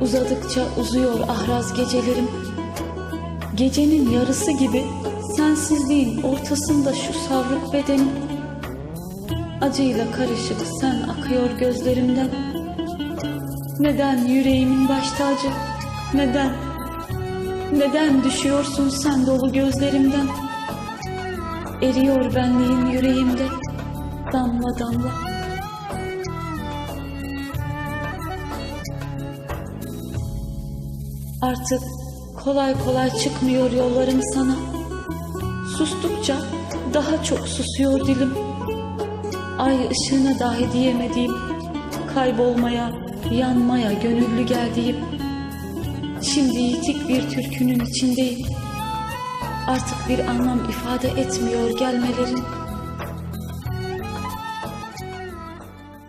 Uzadıkça uzuyor ahraz gecelerim. Gecenin yarısı gibi sensizliğin ortasında şu savruk bedenim. Acıyla karışık sen akıyor gözlerimden. Neden yüreğimin baş tacı? Neden? Neden düşüyorsun sen dolu gözlerimden? Eriyor benliğin yüreğimde damla damla. Artık kolay kolay çıkmıyor yollarım sana. Sustukça daha çok susuyor dilim. Ay ışığına dahi diyemediğim, kaybolmaya, yanmaya gönüllü geldiğim. Şimdi yitik bir türkünün içindeyim. Artık bir anlam ifade etmiyor gelmelerin.